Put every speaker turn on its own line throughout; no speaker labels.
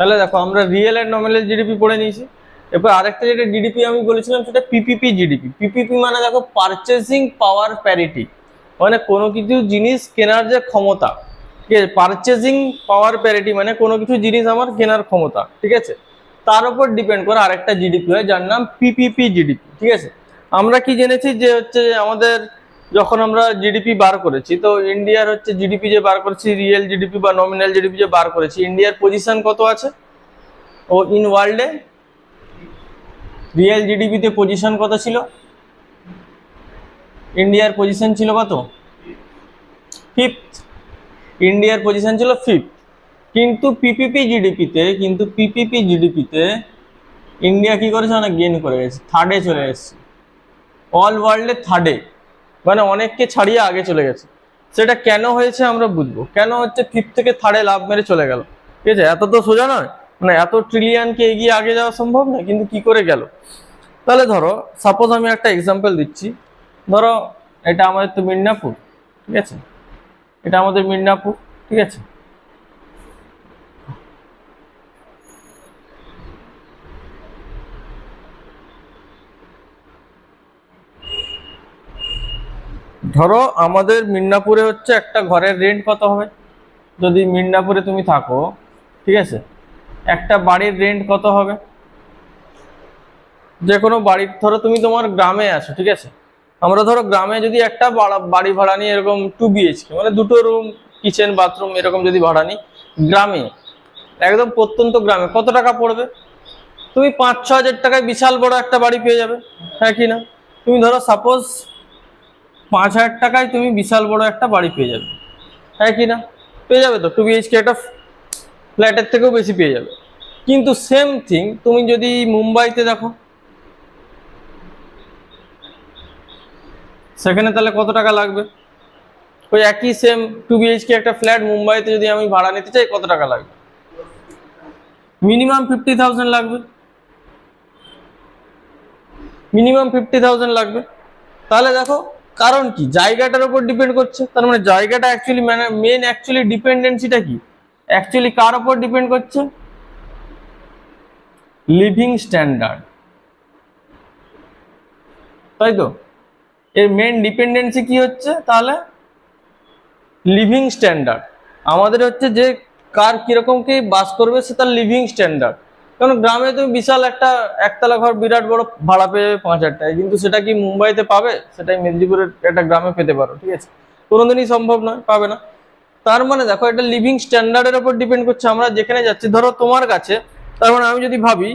তাহলে দেখো, আমরা রিয়েল অ্যান্ড নমিনাল জিডিপি পড়ে নিয়েছি। এরপর আরেকটা যেটা জিডিপি আমি বলেছিলাম, সেটা পিপিপি জিডিপি পিপিপি মানে দেখো পারচেসিং পাওয়ার প্যারিটি মানে কোনো কিছু জিনিস কেনার যে ক্ষমতা, ঠিক আছে? পারচেসিং পাওয়ার প্যারিটি মানে কোনো কিছু জিনিস আমার কেনার ক্ষমতা, ঠিক আছে? তার উপর ডিপেন্ড করে আরেকটা জিডিপি হয়, যার নাম পিপিপি জিডিপি ঠিক আছে? আমরা কি জেনেছি যে হচ্ছে আমাদের যখন আমরা জিডিপি বার করেছি, তো ইন্ডিয়ার হচ্ছে জিডিপি যে বার করেছি রিয়েল জিডিপি বা নমিনাল জিডিপি যে বার করেছি ইন্ডিয়ার পজিশন কত আছে? ও ইন ওয়ার্ল্ডে রিয়েল জিডিপিতে পজিশন কত ছিল? ইন্ডিয়ার পজিশন ছিল কত? ফিফথ ইন্ডিয়ার পজিশন ছিল ফিফথ কিন্তু পিপিপি জিডিপিতে কিন্তু পিপিপি জিডিপিতে ইন্ডিয়া কি করেছে? অনেক গেন করে গেছে। থার্ডে চলে এসেছে। অল ওয়ার্ল্ডে থার্ডে মানে অনেককে ছাড়িয়ে আগে চলে গেছে। সেটা কেন হয়েছে আমরা বুঝব। কেন হচ্ছে ফিফথ থেকে থার্ডে লাভ মেরে চলে গেল? ঠিক আছে, এত তো সোজা নয়। মানে এত ট্রিলিয়ানকে এগিয়ে আগে যাওয়া সম্ভব না, কিন্তু কি করে গেল? তাহলে ধরো সাপোজ আমি একটা এক্সাম্পল দিচ্ছি। ধরো, এটা আমাদের তো মিডনাপুর ঠিক আছে? এটা আমাদের মিডনাপুর ঠিক আছে? ধরো আমাদের মিদনাপুরে হচ্ছে একটা ঘরের রেন্ট কত হবে? যদি মিদনাপুরে তুমি থাকো, ঠিক আছে? একটা বাড়ির রেন্ট কত হবে? যে কোনো বাড়ির, ধরো তুমি তোমার গ্রামে আছো, ঠিক আছে? আমরা ধরো গ্রামে যদি একটা বাড়ি ভাড়া নিই এরকম টু বিএইচকে মানে দুটো রুম কিচেন বাথরুম এরকম যদি ভাড়া নিই গ্রামে, একদম প্রত্যন্ত গ্রামে, কত টাকা পড়বে? তুমি পাঁচ ছ হাজার টাকায় বিশাল বড় একটা বাড়ি পেয়ে যাবে হ্যাঁ কি না? তুমি ধরো সাপোজ পাঁচ হাজার টাকায় তুমি বিশাল বড় একটা বাড়ি পেয়ে যাবে। হ্যাঁ কি না? পেয়ে যাবে তো? টু বিএইচকে একটা ফ্ল্যাটের থেকেও বেশি পেয়ে যাবে। কিন্তু সেম থিং তুমি যদি মুম্বাইতে দেখো, সেখানে তাহলে কত টাকা লাগবে? ওই একই সেম টু বিএইচকে একটা ফ্ল্যাট মুম্বাইতে যদি আমি ভাড়া নিতে চাই, কত টাকা লাগবে? মিনিমাম ফিফটি থাউজেন্ড লাগবে। মিনিমাম ফিফটি থাউজেন্ড লাগবে। তাহলে দেখো কারণ কি? জায়গাটার উপর ডিপেন্ড করছে। তার মানে জায়গাটা অ্যাকচুয়ালি মানে অ্যাকচুয়ালি ডিপেন্ডেন্সিটা কি? অ্যাকচুয়ালি কার উপর ডিপেন্ড করছে? লিভিং স্ট্যান্ডার্ড তাই তো? এর মেন ডিপেন্ডেন্সি কি হচ্ছে তাহলে? লিভিং স্ট্যান্ডার্ড আমাদের হচ্ছে যে কার কীরকম কি বাস করবে, সে তার লিভিং স্ট্যান্ডার্ড কারণ গ্রামে তুমি বিশাল একটা একতলা ঘর, বিরাট বড় ভাড়া পেয়ে যাবে পাঁচ হাজার কিন্তু সেটা কি মুম্বাইতে পাবে? সেটাই মেদিনীপুরের একটা গ্রামে পেতে পারো, ঠিক আছে? কোনোদিনই সম্ভব নয়, পাবে না। তার মানে দেখো, এটা লিভিং স্ট্যান্ডার্ডের উপর ডিপেন্ড করছে। আমরা যেখানে যাচ্ছি, ধরো তোমার কাছে, তার মানে আমি যদি ভাবি,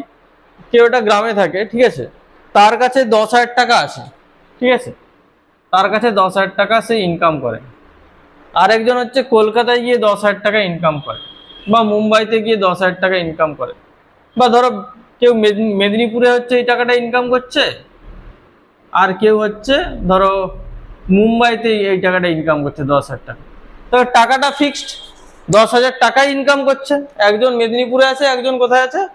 কেউ একটা গ্রামে থাকে, ঠিক আছে? তার কাছে দশ হাজার টাকা আছে, ঠিক আছে? তার কাছে দশ হাজার টাকা সে ইনকাম করে। আরেকজন হচ্ছে কলকাতায় গিয়ে দশ হাজার টাকা ইনকাম করে, বা মুম্বাইতে গিয়ে দশ হাজার টাকা ইনকাম করে। বা ধরো কেউ মেদিনী- মেদিনীপুরে হচ্ছে এই টাকাটা ইনকাম করছে, আর কেউ হচ্ছে ধরো মুম্বাইতে এই টাকাটা ইনকাম করছে দশ হাজার টাকা। তো টাকাটা ফিক্সড দশ হাজার টাকাই ইনকাম করছে। একজন মেদিনীপুরে আছে, একজন কোথায় আছে?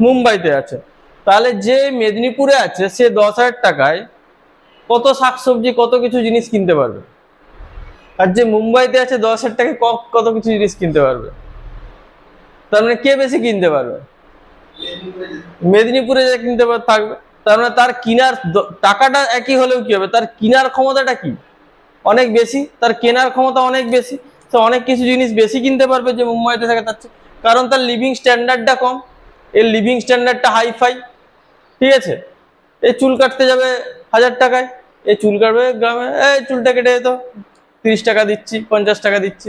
মুম্বাইতে আছে। তাহলে যে মেদিনীপুরে আছে, সে দশ হাজার টাকায় কত শাকসবজি, কত কিছু জিনিস কিনতে পারবে? আর যে মুম্বাইতে আছে, দশ হাজার টাকায় কত কিছু জিনিস কিনতে পারবে? তার মানে কে বেশি কিনতে পারবে? মেদিনীপুরে যে কিনতে থাকবে, তার মানে তার কিনার টাকাটা একই হলেও কি হবে? তার কিনার ক্ষমতাটা কি? অনেক বেশি, তার কেনার ক্ষমতা অনেক বেশি তো অনেক কিছু জিনিস বেশি কিনতে পারবে যে মুম্বাইতে থাকে তার কারণ তার লিভিং স্ট্যান্ডার্ডটা কম, এর লিভিং স্ট্যান্ডার্ডটা হাই ফাই ঠিক আছে? এই চুল কাটতে যাবে হাজার টাকায়, এই চুল কাটবে গ্রামে, এই চুলটা কেটে যেত তিরিশ টাকা দিচ্ছি, পঞ্চাশ টাকা দিচ্ছি।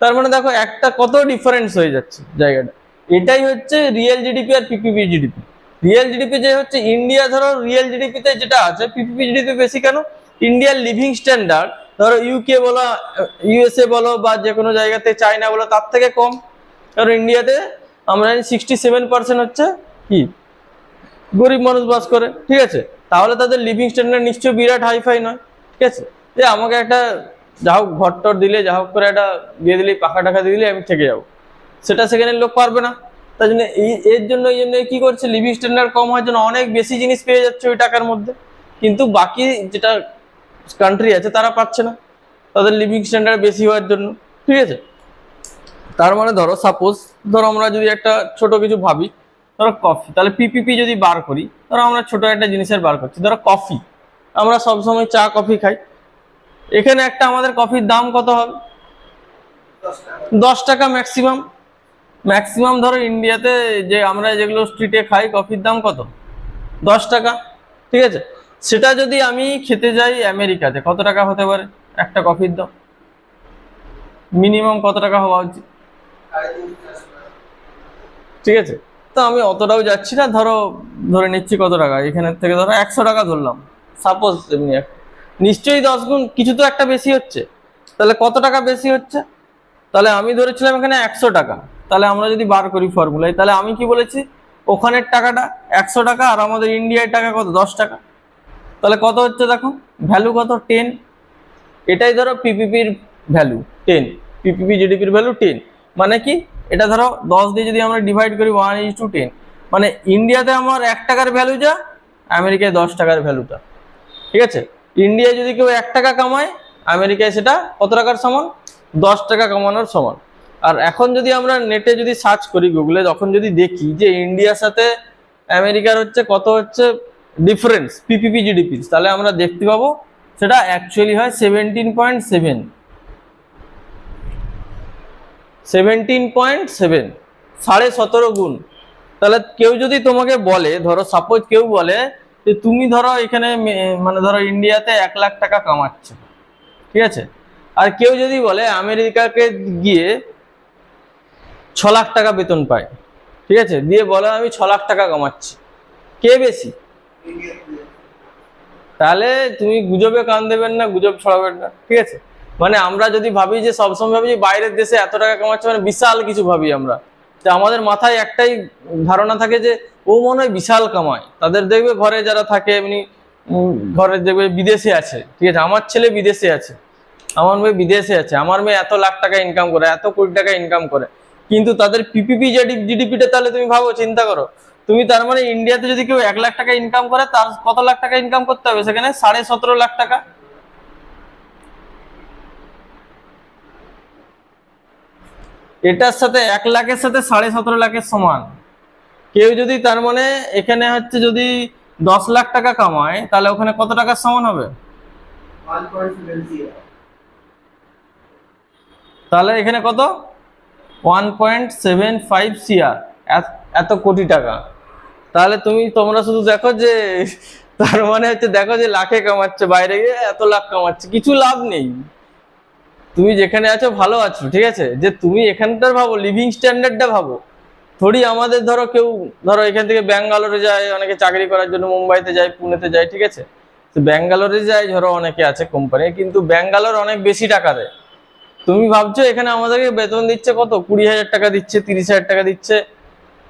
তার মানে দেখো একটা কত ডিফারেন্স হয়ে যাচ্ছে জায়গাটা। এটাই হচ্ছে রিয়েল জিডিপি আর পিপিপি জিডিপি রিয়েল জিডিপি যে হচ্ছে ইন্ডিয়া ধরো রিয়েল জিডিপিতে যেটা আছে পিপিপি জিডিপি বেশি কেন? ইন্ডিয়ার লিভিং স্ট্যান্ডার্ড ধরো ইউকে বলো ইউএসএ বলো, বা যে কোনো জায়গাতে চায়না বলো, তার থেকে কম। কারণ ইন্ডিয়াতে আমরা জানি সিক্সটি সেভেন পার্সেন্ট হচ্ছে কি? গরিব মানুষ বাস করে, ঠিক আছে? তাহলে তাদের লিভিং স্ট্যান্ডার্ড নিশ্চয়ই বিরাট হাইফাই নয়, ঠিক আছে? যে আমাকে একটা যা হোক ঘর টর দিলে, যা হোক করে একটা দিয়ে দিলে পাখা টাকা দিয়ে দিলে আমি থেকে যাব। সেটা সেখানে লোক পারবে না। তাই জন্য এর জন্য, এই জন্য কি করছে? লিভিং স্ট্যান্ডার্ড কম হওয়ার জন্য অনেক বেশি জিনিস পেয়ে যাচ্ছে ওই টাকার মধ্যে। কিন্তু বাকি যেটা কান্ট্রি আছে, তারা পাচ্ছে না। তাদের লিভিং স্ট্যান্ডার্ড বেশি হওয়ার জন্য। ঠিক আছে? তার মানে ধরো সাপোজ ধরো আমরা যদি একটা ছোট কিছু ভাবি, ধরো কফি তাহলে পিপিপি যদি বার করি, ধরো আমরা ছোট একটা জিনিসের বার করছি। ধরো কফি আমরা সবসময় চা কফি খাই। এখানে একটা আমাদের কফির দাম কত হবে? দশ টাকা। ম্যাক্সিমাম ম্যাক্সিমাম ধরো ইন্ডিয়াতে যে আমরা যেগুলো স্ট্রিটে খাই কফির দাম কত? দশ টাকা, ঠিক আছে? সেটা যদি আমি খেতে যাই আমেরিকাতে কত টাকা হতে পারে? একটা কফির দাম। মিনিমাম কত টাকা হওয়া উচিত? ঠিক আছে? তো আমি অতটাও যাচ্ছি না, ধরো, ধরে নিচ্ছি কত টাকা? এখানের থেকে ধরো একশো টাকা ধরলাম। সাপোজ এমনি নিশ্চয়ই দশ গুণ, কিছু তো একটা বেশি হচ্ছে। তাহলে কত টাকা বেশি হচ্ছে? তাহলে আমি ধরেছিলাম এখানে একশো টাকা। তাহলে আমরা যদি বার করি ফর্মুলায় তাহলে আমি কি বলেছি? ওখানের টাকাটা একশো টাকা আর আমাদের ইন্ডিয়ার টাকা কত? দশ টাকা। তাহলে কত হচ্ছে দেখো? ভ্যালু কত? টেন এটাই ধরো পিপিপির ভ্যালু টেন পিপিপি জিডিপির ভ্যালু টেন মানে কি? এটা ধরো দশ দিয়ে যদি আমরা ডিভাইড করি ওয়ান ইজ টু টেন মানে ইন্ডিয়াতে আমার এক টাকার ভ্যালু যা, আমেরিকায় দশ টাকার ভ্যালুটা ঠিক আছে? ইন্ডিয়ায় যদি কেউ এক টাকা কামায়, আমেরিকায় সেটা কত টাকার সমান? দশ টাকা কামানোর সমান। আর এখন যদি আমরা নেটে যদি সার্চ করি গুগলে তখন যদি দেখি যে ইন্ডিয়ার সাথে আমেরিকার হচ্ছে কত হচ্ছে ডিফারেন্স পিপিপি জিডিপি তাহলে আমরা দেখতে পাবো সেটা অ্যাকচুয়ালি হয় seventeen point seven seventeen point seven সাড়ে সতেরো গুণ। তাহলে কেউ যদি তোমাকে বলে, ধরো সাপোজ কেউ বলে যে তুমি ধরো এখানে মানে ধরো ইন্ডিয়াতে এক লাখ টাকা কামাচ্ছ, ঠিক আছে? আর কেউ যদি বলে আমেরিকাকে গিয়ে ছ লাখ টাকা বেতন পায়। ঠিক আছে? দিয়ে বলে, আমি ছ লাখ টাকা কামাচ্ছি। কে বেশি? তাহলে তুমি গুজবে কান দেবেন না, গুজব ছড়াবেন না। ঠিক আছে? মানে আমরা যদি ভাবি যে, সবসময় ভাবি যে, বাইরের দেশে এত টাকা কামাচ্ছে মানে বিশাল কিছু ভাবি আমরা। যে আমাদের মাথায় একটাই ধারণা থাকে যে, ও মনে হয় বিশাল কামায়। তাদের দেখবে ঘরে যারা থাকে, এমনি ঘরে দেখবে বিদেশে আছে। ঠিক আছে? আমার ছেলে বিদেশে আছে। আমার মেয়ে বিদেশে আছে। আমার মেয়ে এত লাখ টাকা ইনকাম করে, এত কোটি টাকা ইনকাম করে। কিন্তু তাদের পিপিপি জিডিপিটা তাহলে তুমি ভাবো, চিন্তা করো। তুমি তার মানে ইন্ডিয়াতে যদি কেউ এক লাখ টাকা ইনকাম করে, তার কত লাখ টাকা ইনকাম করতে হবে? সেখানে সাড়ে সতেরো লাখ টাকা। এটার সাথে এক লাখের সাথে সাড়ে সতেরো লাখের সমান। কেউ যদি তার মানে এখানে হচ্ছে যদি দশ লাখ টাকা কামায়, তাহলে ওখানে কত টাকার সমান হবে? তাহলে এখানে কত? One point seven five CR এত কোটি টাকা। তাহলে তুমি, তোমরা শুধু দেখো যে, তার মানে হচ্ছে দেখো যে লাখে কামাচ্ছে, বাইরে গিয়ে এত লাখ কামাচ্ছে, কিছু লাভ নেই। তুমি যেখানে আছো ভালো আছো, ঠিক আছে? যে তুমি এখানটার ভাবো লিভিং স্ট্যান্ডার্ডটা ভাবো। থোড়ি আমাদের ধরো কেউ, ধরো এখান থেকে ব্যাঙ্গালোরে যায়, অনেকে চাকরি করার জন্য মুম্বাইতে যায়, পুনেতে যায়, ঠিক আছে? তো ব্যাঙ্গালোরে যায়, ধরো অনেকে আছে কোম্পানি কিন্তু ব্যাঙ্গালোর অনেক বেশি টাকা দেয়। তুমি ভাবছ এখানে আমাদেরকে বেতন দিচ্ছে কত? কুড়ি হাজার টাকা দিচ্ছে, তিরিশ হাজার টাকা দিচ্ছে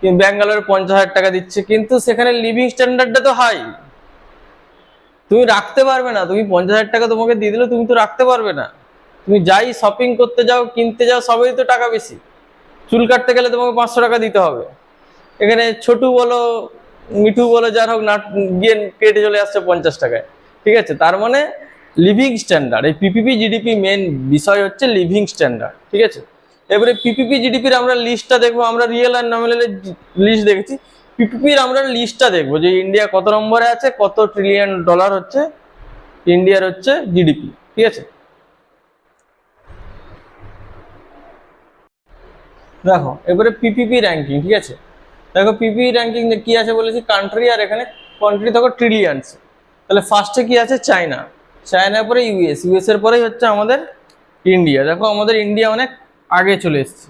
ব্যাঙ্গালোরে পঞ্চাশ হাজার টাকা দিচ্ছে, কিন্তু সেখানে লিভিং স্ট্যান্ডার্ডটা তো হাই তুমি রাখতে পারবে না, তুমি পঞ্চাশ হাজার টাকা তোমাকে দিয়ে দিলে তুমি তো রাখতে পারবে না। তুমি যাই শপিং করতে যাও, কিনতে যাও, সবই তো টাকা বেশি। চুল কাটতে গেলে তোমাকে পাঁচশো টাকা দিতে হবে। এখানে ছোটু বলো, মিঠু বলো, যার হোক না গিয়ে কেটে চলে আসছে পঞ্চাশ টাকায়। ঠিক আছে? তার মানে লিভিং স্ট্যান্ডার্ড এই পিপিপি জিডিপি মেন বিষয় হচ্ছে লিভিং স্ট্যান্ডার্ড ঠিক আছে এবারে পিপিপি জিডিপির আমরা লিস্টটা দেখব আমরা রিয়েল আর নমিনালের লিস্ট দেখেছি পিপিপির আমরা লিস্টটা দেখব যে ইন্ডিয়া কত নম্বরে আছে কত ট্রিলিয়ন ডলার হচ্ছে ইন্ডিয়ার হচ্ছে জিডিপি ঠিক আছে দেখো এবারে পিপিপি র্যাঙ্কিং ঠিক আছে দেখো পিপি র্যাঙ্কিং কি আছে বলেছি কান্ট্রি আর এখানে কান্ট্রি দেখো ট্রিলিয়ন্স তাহলে ফার্স্টে কি আছে চায়না চায়নার পরে ইউএস ইউএস এর পরেই হচ্ছে আমাদের ইন্ডিয়া। দেখো আমাদের ইন্ডিয়া অনেক আগে চলে এসছে।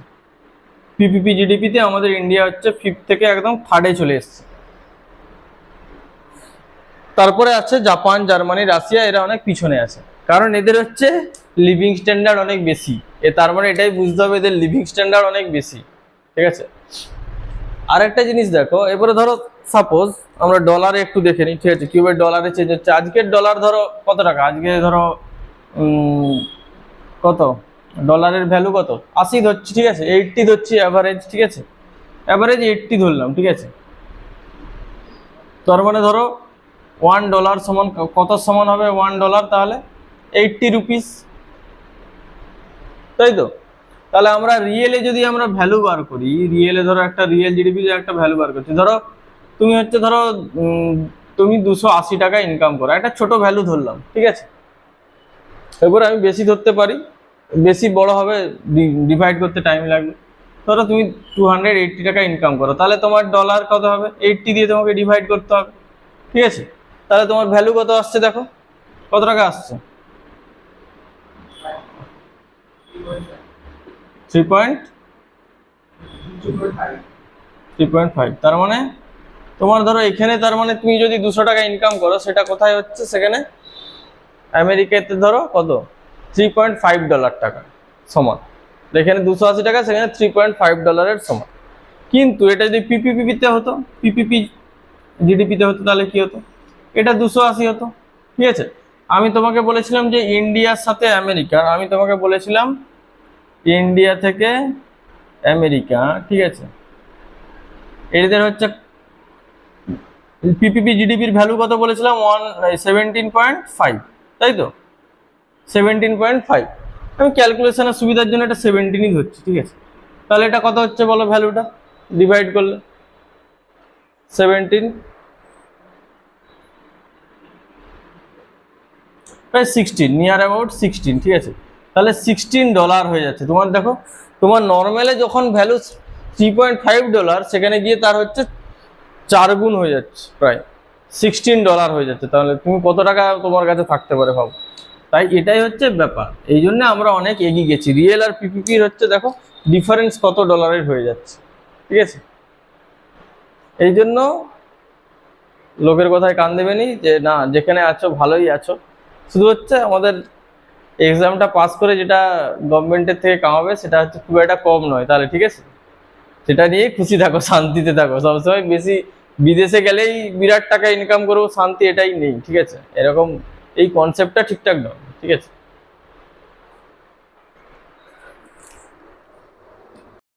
পিপিপি জিডিপিতে আমাদের ইন্ডিয়া হচ্ছে ফিফথ থেকে একদম থার্ডে চলে এসছে। তারপরে আছে জাপান, জার্মানি, রাশিয়া, এরা অনেক পিছনে আছে। কারণ এদের হচ্ছে লিভিং স্ট্যান্ডার্ড অনেক বেশি। এ তার মানে এটাই বুঝতে হবে এদের লিভিং স্ট্যান্ডার্ড অনেক বেশি। ঠিক আছে? আরেকটা জিনিস দেখো এবারে ধরো সাপোজ আমরা ডলারে একটু দেখে নিই, ঠিক আছে কিউবের ডলারে চেঞ্জ হচ্ছে। আজকের ডলার ধরো কত টাকা? আজকে ধরো কত? ডলারের ভ্যালু কত? আশি ধরছি, ঠিক আছে এইটটি ধরছি অ্যাভারেজ ঠিক আছে? অ্যাভারেজ এইটটি ধরলাম, ঠিক আছে? তার মানে ধরো ওয়ান ডলার সমান, কত সমান হবে ওয়ান ডলার তাহলে এইটটি রুপিস তাই তো? তাহলে আমরা রিয়েলে যদি আমরা ভ্যালু বার করি রিয়েলে ধরো একটা রিয়েল জিডিপি একটা ভ্যালু বার করছি। ধরো তুমি হচ্ছে ধরো তুমি দুশো আশি টাকা ইনকাম করো, একটা ছোট ভ্যালু ধরলাম, ঠিক আছে? এরপর আমি বেশি ধরতে পারি, বেশি বড় হবে ডিভাইড করতে টাইম লাগবে। ধরো তুমি টু হান্ড্রেড টাকা ইনকাম করো, তাহলে তোমার ডলার কত হবে? এইট্টি দিয়ে তোমাকে ডিভাইড করতে হবে, ঠিক আছে? তাহলে তোমার ভ্যালু কত আসছে দেখো? কত টাকা আসছে? Three point three point five তার মানে তোমার ধরো এখানে তার মানে তুমি যদি দুশো টাকা ইনকাম করো, সেটা কোথায় হচ্ছে সেখানে? আমেরিকাতে ধরো কত? থ্রি পয়েন্ট ফাইভ ডলার টাকা সমান। এখানে দুশো আশি টাকা, সেখানে থ্রি পয়েন্ট ফাইভ ডলারের সমান। কিন্তু এটা যদি পিপিপিতে হতো পিপিপি জিডিপিতে হতো, তাহলে কি হতো? এটা দুশো আশি হতো। ঠিক আছে? আমি তোমাকে বলেছিলাম যে ইন্ডিয়ার সাথে আমেরিকার আমি তোমাকে বলেছিলাম ইন্ডিয়া থেকে আমেরিকা, ঠিক আছে? এদের হচ্ছে পিপিপি জিডিপির ভ্যালু কত বলেছিলাম? ওয়ান সেভেন্টিন পয়েন্ট ফাইভ তাই তো? সেভেন্টিন পয়েন্ট ফাইভ আমি ক্যালকুলেশনের সুবিধার জন্য এটা সেভেন্টিনই ধরছি, ঠিক আছে? তাহলে এটা কত হচ্ছে বলো ভ্যালুটা ডিভাইড করলে। সেভেন্টিন প্রায় সিক্সটিন নিয়ার অ্যাবাউট সিক্সটিন ঠিক আছে? তাহলে সিক্সটিন ডলার হয়ে যাচ্ছে। তোমার দেখো, তোমার নর্মালে যখন value three point five dollar সেখানে গিয়ে তার হচ্ছে চার গুণ হয়ে যাচ্ছে প্রায়। সিক্সটিন ডলার হয়ে যাচ্ছে। তাহলে তুমি কত টাকা তোমার কাছে থাকতে পারে ভাবো? তাই এটাই হচ্ছে ব্যাপার। এই জন্য আমরা অনেক এগিয়ে গেছি। রিয়েল আর পিপিপির হচ্ছে দেখো ডিফারেন্স কত ডলারের হয়ে যাচ্ছে। ঠিক আছে? এই জন্য লোকের কথায় কান দেবেনি যে, না, যেখানে আছো, ভালোই আছো। শুধু হচ্ছে আমাদের এক্সামটা পাস করে যেটা গভর্নমেন্টের থেকে কামাবে, সেটা হচ্ছে খুব একটা কম নয়। তাহলে ঠিক আছে? সেটা নিয়ে খুশি থাকো, শান্তিতে থাকো। সবসময় বেশি বিদেশে গেলেই বিরাট টাকা ইনকাম করব, শান্তি এটাই নেই, ঠিক আছে? এরকম এই কনসেপ্টটা ঠিকঠাক নয়, ঠিক আছে?